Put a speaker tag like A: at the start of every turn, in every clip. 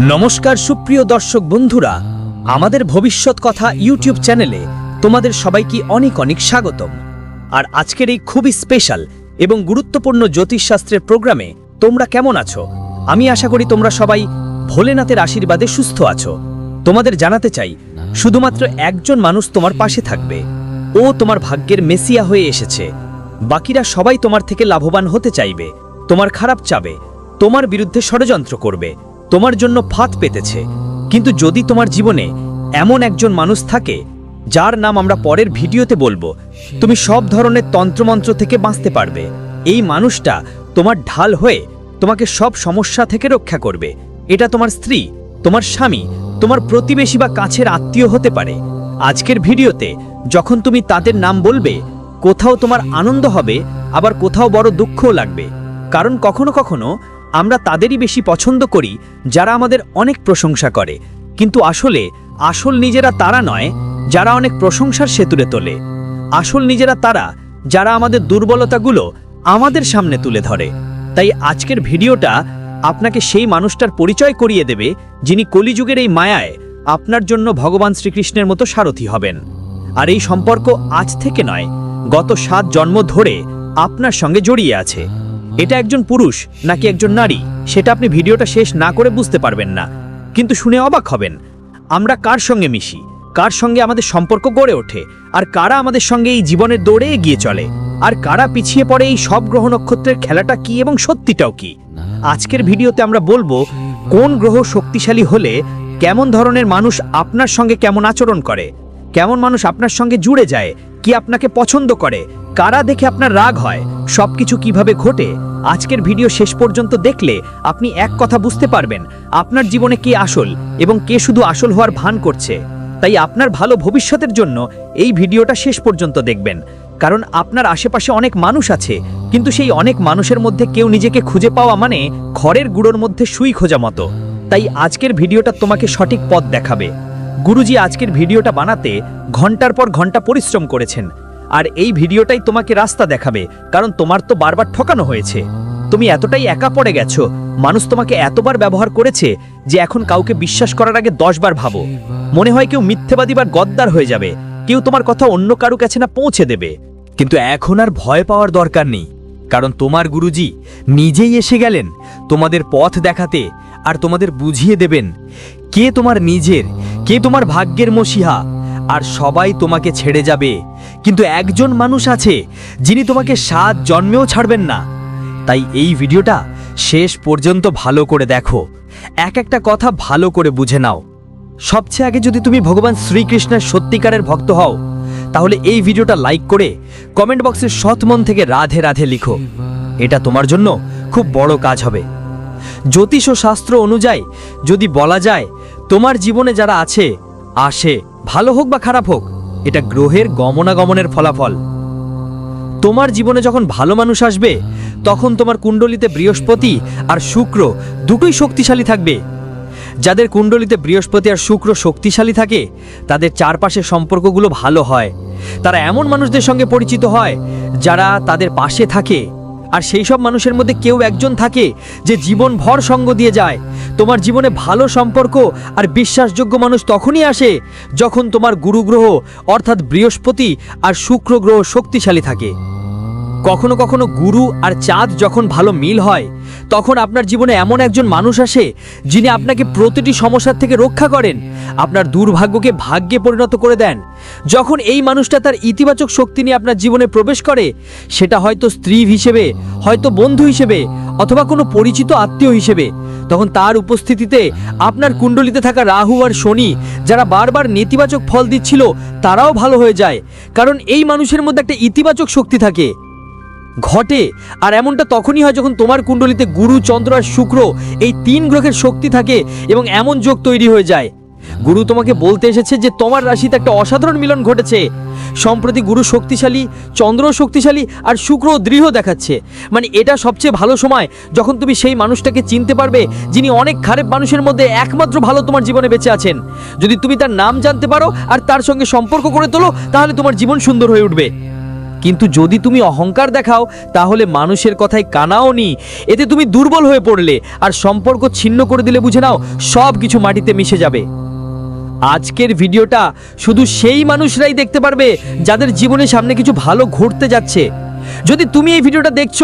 A: নমস্কার সুপ্রিয় দর্শক বন্ধুরা, আমাদের ভবিষ্যৎ কথা ইউটিউব চ্যানেলে তোমাদের সবাইকে অনেক অনেক স্বাগতম। আর আজকের এই খুবই স্পেশাল এবং গুরুত্বপূর্ণ জ্যোতিষশাস্ত্রের প্রোগ্রামে তোমরা কেমন আছো? আমি আশা করি তোমরা সবাই ভোলেনাথের আশীর্বাদে সুস্থ আছো। তোমাদের জানাতে চাই, শুধুমাত্র একজন মানুষ তোমার পাশে থাকবে। ও তোমার ভাগ্যের মেসিয়া হয়ে এসেছে। বাকিরা সবাই তোমার থেকে লাভবান হতে চাইবে, তোমার খারাপ চাবে, তোমার বিরুদ্ধে ষড়যন্ত্র করবে। তোমার জন্য ফাঁদ পেতেছে। কিন্তু যদি তোমার জীবনে এমন একজন মানুষ থাকে, যার নাম আমরা পরের ভিডিওতে বলব, তুমি সব ধরনের তন্ত্রমন্ত্র থেকে বাঁচতে পারবে। এই মানুষটা তোমার ঢাল হয়ে তোমাকে সব সমস্যা থেকে রক্ষা করবে। এটা তোমার স্ত্রী, তোমার স্বামী, তোমার প্রতিবেশী বা কাছের আত্মীয় হতে পারে। আজকের ভিডিওতে যখন তুমি তাদের নাম বলবে, কোথাও তোমার আনন্দ হবে, আবার কোথাও বড় দুঃখও লাগবে। কারণ কখনো কখনো আমরা তাদেরই বেশি পছন্দ করি যারা আমাদের অনেক প্রশংসা করে। কিন্তু আসলে, আসল নিজেরা তারা নয়, যারা অনেক প্রশংসার সেতুরে তোলে। আসল নিজেরা তারা, যারা আমাদের দুর্বলতাগুলো আমাদের সামনে তুলে ধরে। তাই আজকের ভিডিওটা আপনাকে সেই মানুষটার পরিচয় করিয়ে দেবে, যিনি কলিযুগের এই মায়ায় আপনার জন্য ভগবান শ্রীকৃষ্ণের মতো সারথি হবেন। আর এই সম্পর্ক আজ থেকে নয়, গত সাত জন্ম ধরে আপনার সঙ্গে জড়িয়ে আছে। এটা একজন পুরুষ নাকি একজন নারী, সেটা আপনি ভিডিওটা শেষ না করে বুঝতে পারবেন না। কিন্তু শুনে অবাক হবেন, আমরা কার সঙ্গে মিশি? কার সঙ্গে আমাদের সম্পর্ক গড়ে ওঠে? আর কারা আমাদের সঙ্গে এই জীবনের দৌড়ে এগিয়ে চলে? আর কারা পিছিয়ে পড়ে এই সব গ্রহ নক্ষত্রের খেলাটা কি এবং সত্যিটাও কি? আজকের ভিডিওতে আমরা বলব, কোন গ্রহ শক্তিশালী হলে কেমন ধরনের মানুষ আপনার সঙ্গে কেমন আচরণ করে? কেমন মানুষ আপনার সঙ্গে জুড়ে যায়, কি আপনাকে পছন্দ করে, কারা দেখে আপনার রাগ হয়, সবকিছু কীভাবে ঘটে, আজকের ভিডিও শেষ পর্যন্ত দেখলে আপনি এক কথা বুঝতে পারবেন আপনার জীবনে কে আসল এবং কে শুধু আসল হওয়ার ভান করছে। তাই আপনার ভালো ভবিষ্যতের জন্য এই ভিডিওটা শেষ পর্যন্ত দেখবেন, কারণ আপনার আশেপাশে অনেক মানুষ আছে, কিন্তু সেই অনেক মানুষের মধ্যে কেউ নিজেকে খুঁজে পাওয়া মানে খড়ের গুঁড়োর মধ্যে সুই খোঁজা মতো। তাই আজকের ভিডিওটা তোমাকে সঠিক পথ দেখাবে। গুরুজি আজকের ভিডিওটা বানাতে ঘণ্টার পর ঘণ্টা পরিশ্রম করেছেন। আর এই ভিডিওটাই তোমাকে রাস্তা দেখাবে, কারণ তোমার তো বারবার ঠকানো হয়েছে। তুমি এতটাই একা পড়ে গেছো, মানুষ তোমাকে এতবার ব্যবহার করেছে যে এখন কাউকে বিশ্বাস করার আগে দশবার ভাবো। মনে হয় কেউ মিথ্যেবাদী বা গদ্দার হয়ে যাবে, কেউ তোমার কথা অন্য কারও কাছে না পৌঁছে দেবে। কিন্তু এখন আর ভয় পাওয়ার দরকার নেই, কারণ তোমার গুরুজি নিজেই এসে গেলেন তোমাদের পথ দেখাতে আর তোমাদের বুঝিয়ে দেবেন কে তোমার নিজের কে তোমার ভাগ্যের মসিহা আর সবাই তোমাকে ছেড়ে যাবে। কিন্তু একজন মানুষ আছে, যিনি তোমাকে সাত জন্মেও ছাড়বেন না। তাই এই ভিডিওটা শেষ পর্যন্ত ভালো করে দেখো। এক একটা কথা ভালো করে বুঝে নাও। সবচেয়ে আগে যদি তুমি ভগবান শ্রীকৃষ্ণের সত্যিকারের ভক্ত হও, তাহলে এই ভিডিওটা লাইক করে কমেন্ট বক্সে সৎ মন থেকে রাধে রাধে লিখো। এটা তোমার জন্য খুব বড় কাজ হবে। জ্যোতিষ ও শাস্ত্র অনুযায়ী যদি বলা যায় তোমার জীবনে যারা আছে, আসে, ভালো হোক বা খারাপ হোক, এটা গ্রহের গমনাগমনের ফলাফল। তোমার জীবনে যখন ভালো মানুষ আসবে, তখন তোমার কুণ্ডলিতে বৃহস্পতি আর শুক্র দুটোই শক্তিশালী থাকবে। যাদের কুণ্ডলিতে বৃহস্পতি আর শুক্র শক্তিশালী থাকে, তাদের চারপাশের সম্পর্কগুলো ভালো হয়। তারা এমন মানুষদের সঙ্গে পরিচিত হয়, যারা তাদের পাশে থাকে। আর সেই সব মানুষের মধ্যে কেউ একজন থাকে যে জীবন ভর সঙ্গ দিয়ে যায়। তোমার জীবনে ভালো সম্পর্ক আর বিশ্বাসযোগ্য মানুষ তখনই আসে যখন তোমার গুরু গ্রহ অর্থাৎ বৃহস্পতি আর শুক্র গ্রহ শক্তিশালী থাকে। কখনো কখনো গুরু আর চাঁদ যখন ভালো মিল হয়, তখন আপনার জীবনে এমন একজন মানুষ আসে যিনি আপনাকে প্রতিটি সমস্যার থেকে রক্ষা করেন, আপনার দুর্ভাগ্যকে ভাগ্যে পরিণত করে দেন যখন এই মানুষটা তার ইতিবাচক শক্তি নিয়ে আপনার জীবনে প্রবেশ করে, সেটা হয়তো স্ত্রী হিসেবে, হয়তো বন্ধু হিসেবে, অথবা কোনো পরিচিত আত্মীয় হিসেবে, তখন তার উপস্থিতিতে আপনার কুণ্ডলিতে থাকা রাহু আর শনি, যারা বারবার নেতিবাচক ফল দিচ্ছিল, তারাও ভালো হয়ে যায়। কারণ এই মানুষের মধ্যে একটা ইতিবাচক শক্তি থাকে। ঘটে, আর এমনটা তখনই হয় যখন তোমার কুণ্ডলিতে গুরু, চন্দ্র আর শুক্র এই তিন গ্রহের শক্তি থাকে এবং এমন যোগ তৈরি হয়ে যায়। গুরু তোমাকে বলতে এসেছে যে তোমার রাশিতে একটা অসাধারণ মিলন ঘটেছে। সম্প্রতি গুরু শক্তিশালী, চন্দ্র শক্তিশালী আর শুক্র দৃঢ় দেখাচ্ছে। মানে এটা সবচেয়ে ভালো সময় যখন তুমি সেই মানুষটাকে চিনতে পারবে যিনি অনেক খারাপ মানুষের মধ্যে একমাত্র ভালো তোমার জীবনে বেঁচে আছেন। যদি তুমি তার নাম জানতে পারো আর তার সঙ্গে সম্পর্ক করে তোলো, তাহলে তোমার জীবন সুন্দর হয়ে উঠবে।
B: কিন্তু যদি তুমি অহংকার দেখাও, তাহলে মানুষের কথায় কানাও নি। এতে তুমি দুর্বল হয়ে পড়লে আর সম্পর্ক ছিন্ন করে দিলে বুঝে নাও সব কিছু মাটিতে মিশে যাবে। আজকের ভিডিওটা শুধু সেই মানুষরাই দেখতে পারবে যাদের জীবনের সামনে কিছু ভালো ঘটতে যাচ্ছে। যদি তুমি এই ভিডিওটা দেখছ,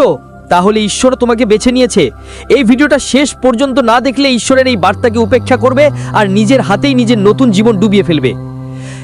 B: তাহলে ঈশ্বর তোমাকে বেছে নিয়েছে। এই ভিডিওটা শেষ পর্যন্ত না দেখলে ঈশ্বরের এই বার্তাকে উপেক্ষা করবে আর নিজের হাতেই নিজের নতুন জীবন ডুবিয়ে ফেলবে।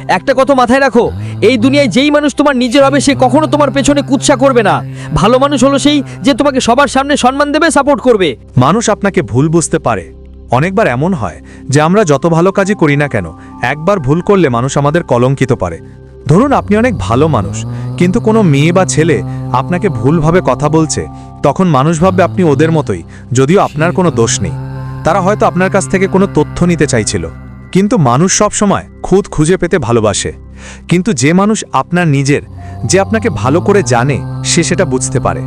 B: একটা কথা মাথায় রাখো, এই দুনিয়ায় যেই মানুষ তোমার নিজের হবে, সে কখনো তোমার পেছনে কুৎসা করবে না। ভালো মানুষ হলো সেই যে তোমাকে সবার সামনে সম্মান দেবে, সাপোর্ট করবে।
C: মানুষ আপনাকে ভুল বুঝতে পারে। অনেকবার এমন হয় যে আমরা যত ভালো কাজই করি না কেন, একবার ভুল করলে মানুষ আমাদের কলঙ্কিত পারে। ধরুন আপনি অনেক ভালো মানুষ, কিন্তু কোনো মেয়ে বা ছেলে আপনাকে ভুলভাবে কথা বলছে, তখন মানুষ ভাববে আপনি ওদের মতোই, যদিও আপনার কোনো দোষ নেই। তারা হয়তো আপনার কাছ থেকে কোনো তথ্য নিতে চাইছিল। কিন্তু মানুষ সব সময় খুদ খুঁজে পেতে ভালোবাসে। কিন্তু যে মানুষ আপনার নিজের, যে আপনাকে ভালো করে জানে, সে সেটা বুঝতে পারে।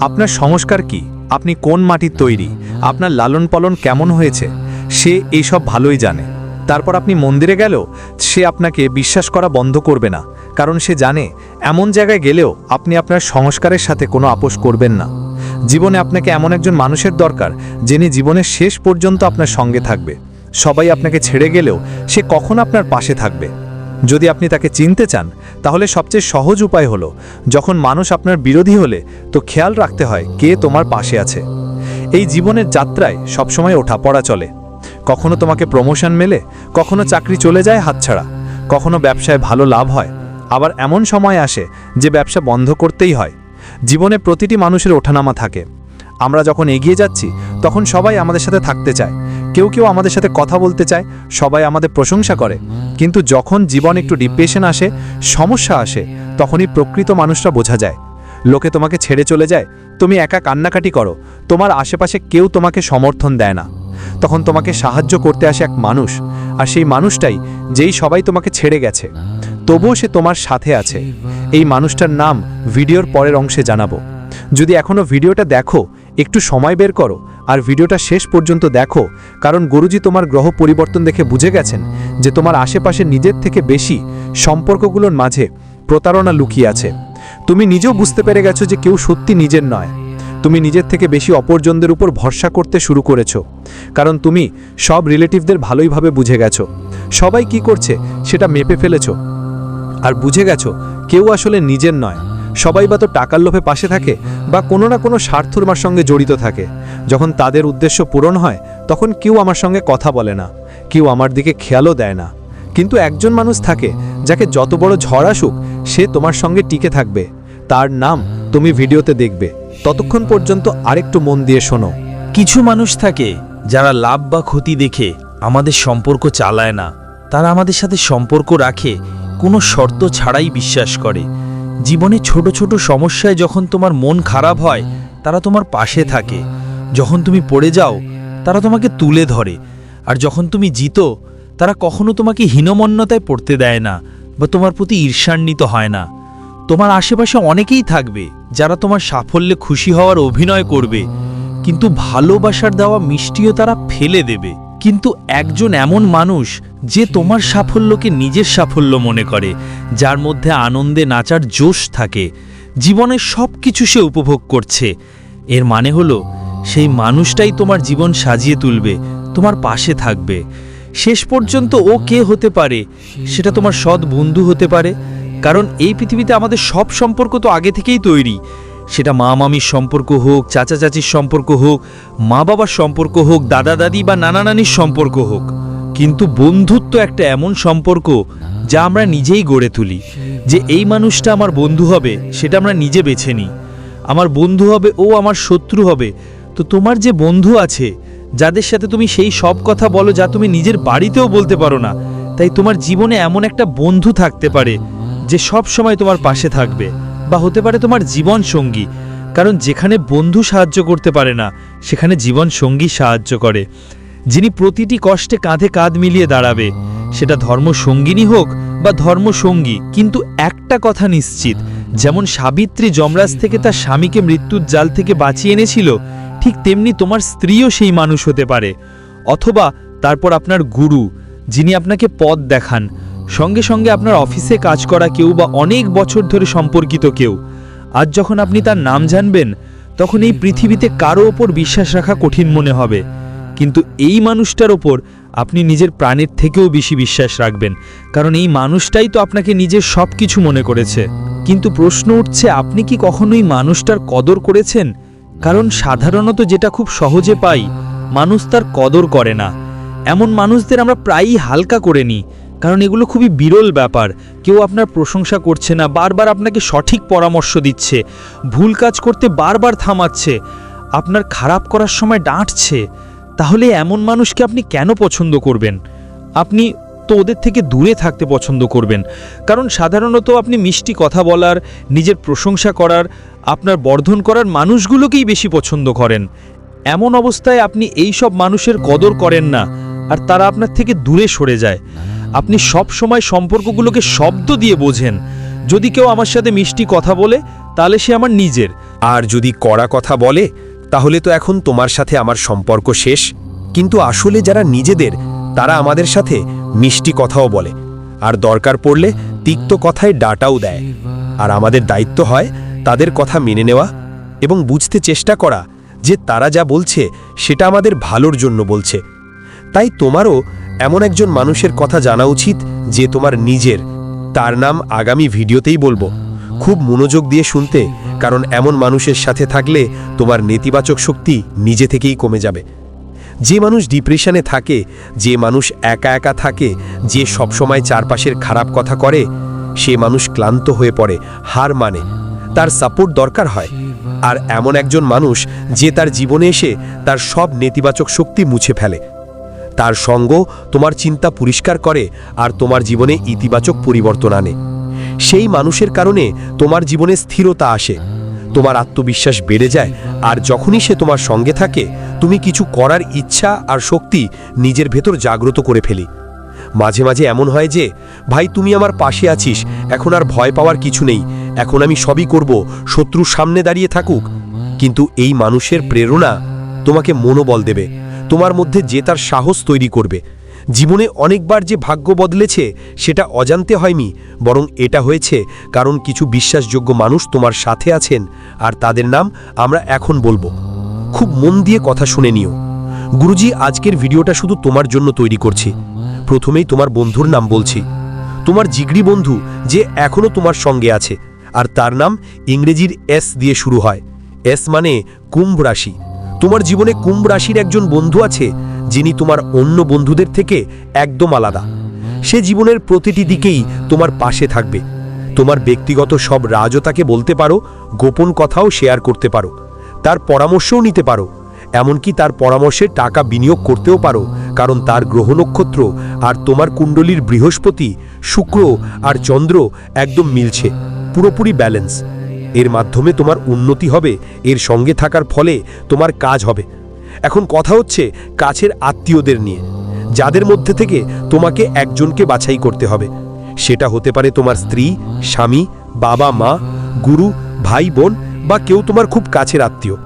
C: আপনার সংস্কার কি? আপনি কোন মাটির তৈরি? আপনার লালন পালন কেমন হয়েছে? সে এইসব ভালোই জানে। তারপর আপনি মন্দিরে গেলেও সে আপনাকে বিশ্বাস করা বন্ধ করবে না, কারণ সে জানে, এমন জায়গায় গেলেও আপনি আপনার সংস্কারের সাথে কোনো আপোষ করবেন না। জীবনে আপনাকে এমন একজন মানুষের দরকার, যিনি জীবনের শেষ পর্যন্ত আপনার সঙ্গে থাকবে। সবাই আপনাকে ছেড়ে গেলেও সে কখন আপনার পাশে থাকবে? যদি আপনি তাকে চিনতে চান, তাহলে সবচেয়ে সহজ উপায় হলো, যখন মানুষ আপনার বিরোধী হলে, তো খেয়াল রাখতে হয় কে তোমার পাশে আছে। এই জীবনের যাত্রায় সবসময় ওঠা পড়া চলে। কখনো তোমাকে প্রমোশন মেলে, কখনো চাকরি চলে যায় হাতছাড়া, কখনো ব্যবসায় ভালো লাভ হয়, আবার এমন সময় আসে যে ব্যবসা বন্ধ করতেই হয়। জীবনে প্রতিটি মানুষের ওঠানামা থাকে। আমরা যখন এগিয়ে যাচ্ছি, তখন সবাই আমাদের সাথে থাকতে চায় কেউ কেউ আমাদের সাথে কথা বলতে চায়, সবাই আমাদের প্রশংসা করে। কিন্তু যখন জীবন একটু ডিপ্রেশন আসে, সমস্যা আসে, তখনই প্রকৃত মানুষরা বোঝা যায়। লোকে তোমাকে ছেড়ে চলে যায়, তুমি একা কান্নাকাটি করো, তোমার আশেপাশে কেউ তোমাকে সমর্থন দেয় না। তখন তোমাকে সাহায্য করতে আসে এক মানুষ, আর সেই মানুষটাই যেই সবাই তোমাকে ছেড়ে গেছে। তবুও সে তোমার সাথে আছে। এই মানুষটার নাম ভিডিওর পরের অংশে জানাব। যদি এখনও ভিডিওটা দেখো একটু সময় বের করো আর ভিডিওটা শেষ পর্যন্ত দেখো, কারণ গুরুজি তোমার গ্রহ পরিবর্তন দেখে বুঝে গেছেন যে তোমার আশেপাশে নিজের থেকে বেশি সম্পর্কগুলোর মাঝে প্রতারণা লুকিয়ে আছে। তুমি নিজেও বুঝতে পেরে গেছো যে কেউ সত্যি নিজের নয়। তুমি নিজের থেকে বেশি অপরজনদের উপর ভরসা করতে শুরু করেছ, কারণ তুমি সব রিলেটিভদের ভালোইভাবে বুঝে গেছো। সবাই কি করছে সেটা মেপে ফেলেছো। আর বুঝে গেছো, কেউ আসলে নিজের নয়। সবাই বা তো টাকার লোভে পাশে থাকে বা কোনো না কোনো স্বার্থর সঙ্গে জড়িত থাকে। যখন তাদের উদ্দেশ্য পূরণ হয়, তখন কেউ আমার সঙ্গে কথা বলে না, কেউ আমার দিকে খেয়ালও দেয় না। কিন্তু একজন মানুষ থাকে, যাকে যত বড় ঝড় আসুক, সে তোমার সঙ্গে টিকে থাকবে। তার নাম তুমি ভিডিওতে দেখবে। ততক্ষণ পর্যন্ত আরেকটু মন দিয়ে শোনো।
A: কিছু মানুষ থাকে, যারা লাভ বা ক্ষতি দেখে আমাদের সম্পর্ক চালায় না। তারা আমাদের সাথে সম্পর্ক রাখে, কোনো শর্ত ছাড়াই বিশ্বাস করে। জীবনে ছোট ছোট সমস্যায় যখন তোমার মন খারাপ হয়, তারা তোমার পাশে থাকে। যখন তুমি পড়ে যাও, তারা তোমাকে তুলে ধরে। আর যখন তুমি জিতো, তারা কখনো তোমাকে হীনমন্যতায় পড়তে দেয় না বা তোমার প্রতি ঈর্ষান্বিত হয় না। তোমার আশেপাশে অনেকেই থাকবে, যারা তোমার সাফল্যে খুশি হওয়ার অভিনয় করবে। কিন্তু ভালোবাসার দেওয়া মিষ্টিও তারা ফেলে দেবে। কিন্তু একজন এমন মানুষ যে তোমার সাফল্যকে নিজের সাফল্য মনে করে, যার মধ্যে আনন্দে নাচার জোশ থাকে জীবনের সব কিছু সে উপভোগ করছে। এর মানে হলো, সেই মানুষটাই তোমার জীবন সাজিয়ে তুলবে, তোমার পাশে থাকবে। শেষ পর্যন্ত ও কে হতে পারে, সেটা তোমার সৎ বন্ধু হতে পারে, কারণ এই পৃথিবীতে আমাদের সব সম্পর্ক তো আগে থেকেই তৈরি। সেটা মা মামির সম্পর্ক হোক, চাচা চাচির সম্পর্ক হোক, মা বাবার সম্পর্ক হোক, দাদা দাদি বা নানা নানির সম্পর্ক হোক। কিন্তু বন্ধুত্ব একটা এমন সম্পর্ক যা আমরা নিজেই গড়ে তুলি। যে এই মানুষটা আমার বন্ধু হবে, সেটা আমরা নিজে বেছে নিই। আমার বন্ধু হবে, ও আমার শত্রু হবে। তো তোমার যে বন্ধু আছে, যাদের সাথে তুমি সেই সব কথা বলো যা তুমি নিজের বাড়িতেও বলতে পারো না, তাই তোমার জীবনে এমন একটা বন্ধু থাকতে পারে, যে সব সময় তোমার পাশে থাকবে। বা হতে পারে তোমার জীবন সঙ্গী। কারণ যেখানে বন্ধু সাহায্য করতে পারে না, সেখানে জীবন সঙ্গী সাহায্য করে। যিনি প্রতিটি কষ্টে কাঁধে কাঁধ মিলিয়ে দাঁড়াবে, সেটা ধর্ম সঙ্গিনী হোক বা ধর্ম সঙ্গী, কিন্তু একটা কথা নিশ্চিত, যেমন সাবিত্রী যমরাজ থেকে তার স্বামীকে মৃত্যুর জাল থেকে বাঁচিয়ে এনেছিল, ঠিক তেমনি তোমার স্ত্রীও সেই মানুষ হতে পারে। অথবা তারপর আপনার গুরু, যিনি আপনাকে পথ দেখান সঙ্গে সঙ্গে আপনার অফিসে কাজ করা কেউ বা অনেক বছর ধরে সম্পর্কিত কেউ।
D: আজ যখন আপনি তার নাম জানবেন, তখন এই পৃথিবীতে কারও ওপর বিশ্বাস রাখা কঠিন মনে হবে। কিন্তু এই মানুষটার ওপর আপনি নিজের প্রাণের থেকেও বেশি বিশ্বাস রাখবেন, কারণ এই মানুষটাই তো আপনাকে নিজের সব কিছু মনে করেছে। কিন্তু প্রশ্ন উঠছে, আপনি কি কখনোই মানুষটার কদর করেছেন? কারণ সাধারণত যেটা খুব সহজে পাই, মানুষ তার কদর করে না। এমন মানুষদের আমরা প্রায়ই হালকা করে নিই কারণ এগুলো খুবই বিরল ব্যাপার। কেউ আপনার প্রশংসা করছে না, বারবার আপনাকে সঠিক পরামর্শ দিচ্ছে, ভুল কাজ করতে বারবার থামাচ্ছে, আপনার খারাপ করার সময় ডাঁটছে। তাহলে এমন মানুষকে আপনি কেন পছন্দ করবেন? আপনি তো ওদের থেকে দূরে থাকতে পছন্দ করবেন। কারণ সাধারণত আপনি মিষ্টি কথা বলার, নিজের প্রশংসা করার, আপনার বর্ধন করার মানুষগুলোকেই বেশি পছন্দ করেন। এমন অবস্থায় আপনি এই সব মানুষের কদর করেন না, আর তারা আপনার থেকে দূরে সরে যায়। আপনি সব সময় সম্পর্কগুলোকে শব্দ দিয়ে বোঝেন। যদি কেউ আমার সাথে মিষ্টি কথা বলে, তাহলে সে আমার নিজের।
E: আর যদি কড়া কথা বলে, তাহলে তো এখন তোমার সাথে আমার সম্পর্ক শেষ। কিন্তু আসলে যারা নিজেদের, তারা আমাদের সাথে মিষ্টি কথাও বলে। আর দরকার পড়লে তিক্ত কথায় ডাটাও দেয়। আর আমাদের দায়িত্ব হয় তাদের কথা মেনে নেওয়া এবং বুঝতে চেষ্টা করা যে তারা যা বলছে, সেটা আমাদের ভালোর জন্য বলছে। তাই তোমারও এমন একজন মানুষের কথা জানা উচিত যে তোমার নিজের, তার নাম আগামী ভিডিওতেই বলব। খুব মনোযোগ দিয়ে শুনতে, কারণ এমন মানুষের সাথে থাকলে তোমার নেতিবাচক শক্তি নিজে থেকেই কমে যাবে। যে মানুষ ডিপ্রেশনে থাকে, যে মানুষ একা একা থাকে, যে সবসময় চারপাশের খারাপ কথা করে, সে মানুষ ক্লান্ত হয়ে পড়ে, হার মানে। তার সাপোর্ট দরকার হয়। আর এমন একজন মানুষ যে তার জীবনে এসে তার সব নেতিবাচক শক্তি মুছে ফেলে। তার সঙ্গ তোমার চিন্তা পরিষ্কার করে আর তোমার জীবনে ইতিবাচক পরিবর্তন আনে। সেই মানুষের কারণে তোমার জীবনে স্থিরতা আসে। তোমার আত্মবিশ্বাস বেড়ে যায় আর যখনই সে তোমার সঙ্গে থাকে, তুমি কিছু করার ইচ্ছা আর শক্তি নিজের ভেতর জাগ্রত করে ফেলি। মাঝে মাঝে এমন হয় যে, ভাই, তুমি আমার পাশে আছিস, এখন আর ভয় পাওয়ার কিছু নেই, এখন আমি সবই করব, শত্রুর সামনে দাঁড়িয়ে থাকুক। কিন্তু এই মানুষের প্রেরণা তোমাকে মনোবল দেবে। তোমার মধ্যে যে তার সাহস তৈরি করবে। জীবনে অনেকবার যে ভাগ্য বদলেছে, সেটা অজান্তে হয়নি, বরং এটা হয়েছে কারণ কিছু বিশ্বাসযোগ্য মানুষ তোমার সাথে আছেন আর তাদের নাম আমরা এখন বলব। খুব মন দিয়ে কথা শুনে নিও। গুরুজি, আজকের ভিডিওটা শুধু তোমার জন্য তৈরি করছি। প্রথমেই তোমার বন্ধুর নাম বলছি। তোমার জিগরি বন্ধু, যে এখনও তোমার সঙ্গে আছে। আর তার নাম ইংরেজির এস দিয়ে শুরু হয়। এস মানে কুম্ভ রাশি। তোমার জীবনে কুম্ভ রাশির একজন বন্ধু আছে, যিনি তোমার অন্য বন্ধুদের থেকে একদম আলাদা। সে জীবনের প্রতিটি দিকেই তোমার পাশে থাকবে। তোমার ব্যক্তিগত সব রাজও তাকে বলতে পারো, গোপন কথাও শেয়ার করতে পারো। তার পরামর্শও নিতে পারো। এমনকি তার পরামর্শে টাকা বিনিয়োগ করতেও পারো, কারণ তার গ্রহ নক্ষত্র আর তোমার কুণ্ডলীর বৃহস্পতি, শুক্র আর চন্দ্র একদম মিলছে। পুরোপুরি ব্যালেন্স। এর মাধ্যমে তোমার উন্নতি হবে, এর সঙ্গে থাকার ফলে তোমার কাজ হবে। এখন কথা হচ্ছে কাছের আত্মীয়দের নিয়ে। যাদের মধ্যে থেকে তোমাকে একজনকে বাছাই করতে হবে। সেটা হতে পারে তোমার স্ত্রী, স্বামী, বাবা, মা, গুরু, ভাই, বোন বা কেউ তোমার খুব কাছের আত্মীয়।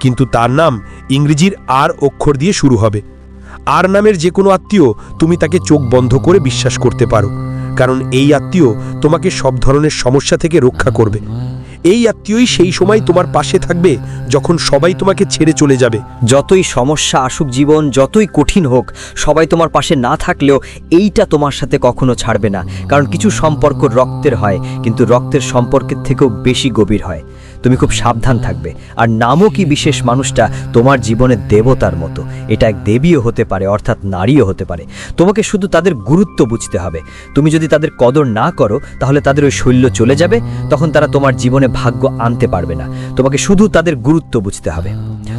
E: কিন্তু তার নাম ইংরেজির আর অক্ষর দিয়ে শুরু হবে। আর নামের যে কোনো আত্মীয় তুমি তাকে চোখ বন্ধ করে বিশ্বাস করতে পারো। কারণ এই আত্মীয় তোমাকে সব ধরনের সমস্যা থেকে রক্ষা করবে। এই আত্মীয়ই সেই সময় তোমার পাশে থাকবে যখন সবাই তোমাকে ছেড়ে চলে যাবে।
A: যতই সমস্যা আসুক জীবন, যতই কঠিন হোক, সবাই তোমার পাশে না থাকলেও এইটা তোমার সাথে কখনো ছাড়বে না। কারণ কিছু সম্পর্ক রক্তের হয়, কিন্তু রক্তের সম্পর্কের থেকেও বেশি গভীর হয়। তুমি খুব সাবধান থাকবে। আর নামও কি বিশেষ মানুষটা তোমার জীবনের দেবতার মতো। এটা এক দেবীও হতে পারে, অর্থাৎ নারীও হতে পারে। তোমাকে শুধু তাদের গুরুত্ব বুঝতে হবে। তুমি যদি তাদের কদর না করো, তাহলে তাদের ওই শৈল্য চলে যাবে, তখন তারা তোমার জীবনে ভাগ্য আনতে পারবে না। তোমাকে শুধু তাদের গুরুত্ব বুঝতে হবে।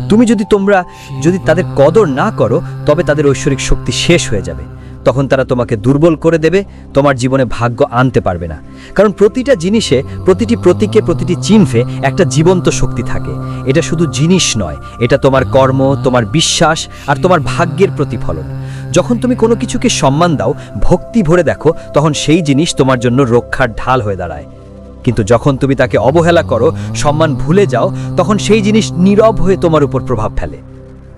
A: তুমি যদি তোমরা যদি তাদের কদর না করো, তবে তাদের ঐশ্বরিক শক্তি শেষ হয়ে যাবে। তখন তারা তোমাকে দুর্বল করে দেবে, তোমার জীবনে ভাগ্য আনতে পারবে না। কারণ প্রতিটা জিনিসে, প্রতিটি প্রতীকে, প্রতিটি চিহ্নে একটা জীবন্ত শক্তি থাকে। এটা শুধু জিনিস নয়, এটা তোমার কর্ম, তোমার বিশ্বাস আর তোমার ভাগ্যের প্রতিফলন। যখন তুমি কোনো কিছুকে সম্মান দাও, ভক্তি ভরে দেখো, তখন সেই জিনিস তোমার জন্য রক্ষার ঢাল হয়ে দাঁড়ায়। কিন্তু যখন তুমি তাকে অবহেলা করো, সম্মান ভুলে যাও, তখন সেই জিনিস নীরব হয়ে তোমার উপর প্রভাব ফেলে।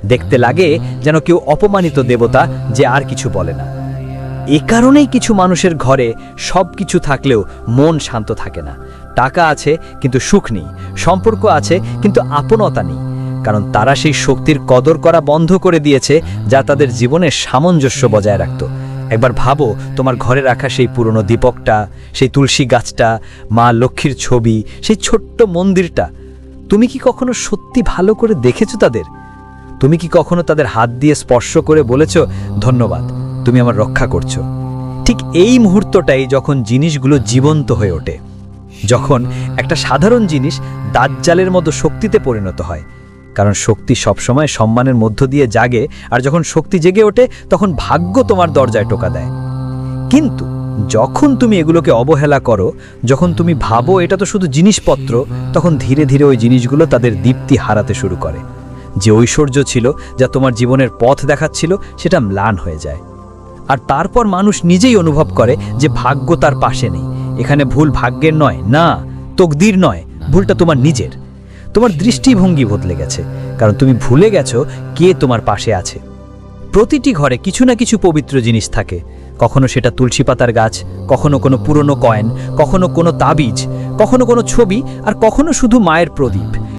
A: দেখতে লাগে যেন কেউ অপমানিত দেবতা যে আর কিছু বলে না। এ কারণেই কিছু মানুষের ঘরে সব কিছু থাকলেও মন শান্ত থাকে না। টাকা আছে, কিন্তু সুখ নেই। সম্পর্ক আছে, কিন্তু আপনতা নেই। কারণ তারা সেই শক্তির কদর করা বন্ধ করে দিয়েছে, যা তাদের জীবনের সামঞ্জস্য বজায় রাখত। একবার ভাবো, তোমার ঘরে রাখা সেই পুরনো দীপকটা, সেই তুলসী গাছটা, মা লক্ষ্মীর ছবি, সেই ছোট্ট মন্দিরটা। তুমি কি কখনো সত্যি ভালো করে দেখেছ তাদের? তুমি কি কখনো তাদের হাত দিয়ে স্পর্শ করে বলেছ, ধন্যবাদ, তুমি আমার রক্ষা করছ ঠিক এই মুহূর্তটাই যখন জিনিসগুলো জীবন্ত হয়ে ওঠে, যখন একটা সাধারণ জিনিস দাজ্জালের মতো শক্তিতে পরিণত হয়, কারণ শক্তি সবসময় সম্মানের মধ্য দিয়ে জাগে, আর যখন শক্তি জেগে ওঠে, তখন ভাগ্য তোমার দরজায় টোকা দেয়। কিন্তু যখন তুমি এগুলোকে অবহেলা করো, যখন তুমি ভাবো এটা তো শুধু জিনিসপত্র, তখন ধীরে ধীরে ওই জিনিসগুলো তাদের দীপ্তি হারাতে শুরু করে। যে ঐশ্বর্য ছিল যা তোমার জীবনের পথ দেখাচ্ছিল, সেটা ম্লান হয়ে যায়। আর তারপর মানুষ নিজেই অনুভব করে যে ভাগ্য তার পাশে নেই। এখানে ভুল ভাগ্যের নয়, না, তকদির নয়, ভুলটা তোমার নিজের। তোমার দৃষ্টিভঙ্গি বদলে গেছে, কারণ তুমি ভুলে গেছো কে তোমার পাশে আছে। প্রতিটি ঘরে কিছু না কিছু পবিত্র জিনিস থাকে। কখনো সেটা তুলসী পাতার গাছ, কখনো কোনো পুরনো কয়েন, কখনো কোনো তাবিজ, কখনো কোনো ছবি, আর কখনো শুধু মায়ের প্রদীপ।